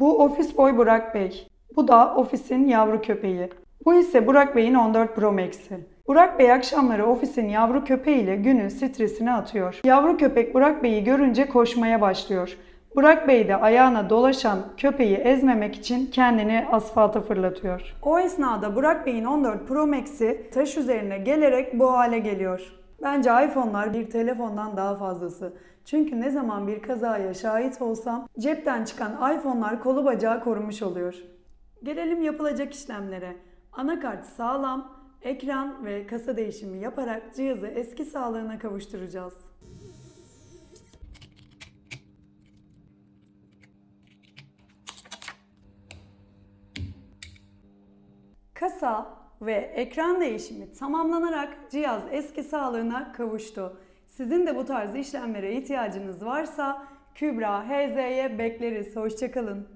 Bu ofis boy Burak Bey. Bu da ofisin yavru köpeği. Bu ise Burak Bey'in 14 Pro Max'i. Burak Bey akşamları ofisin yavru köpeğiyle günün stresini atıyor. Yavru köpek Burak Bey'i görünce koşmaya başlıyor. Burak Bey de ayağına dolaşan köpeği ezmemek için kendini asfalta fırlatıyor. O esnada Burak Bey'in 14 Pro Max'i taş üzerine gelerek bu hale geliyor. Bence iPhone'lar bir telefondan daha fazlası. Çünkü ne zaman bir kazaya şahit olsam cepten çıkan iPhone'lar kolu bacağı korumuş oluyor. Gelelim yapılacak işlemlere. Anakart sağlam, ekran ve kasa değişimi yaparak cihazı eski sağlığına kavuşturacağız. Kasa ve ekran değişimi tamamlanarak cihaz eski sağlığına kavuştu. Sizin de bu tarz işlemlere ihtiyacınız varsa Kübra HZ'ye bekleriz. Hoşçakalın.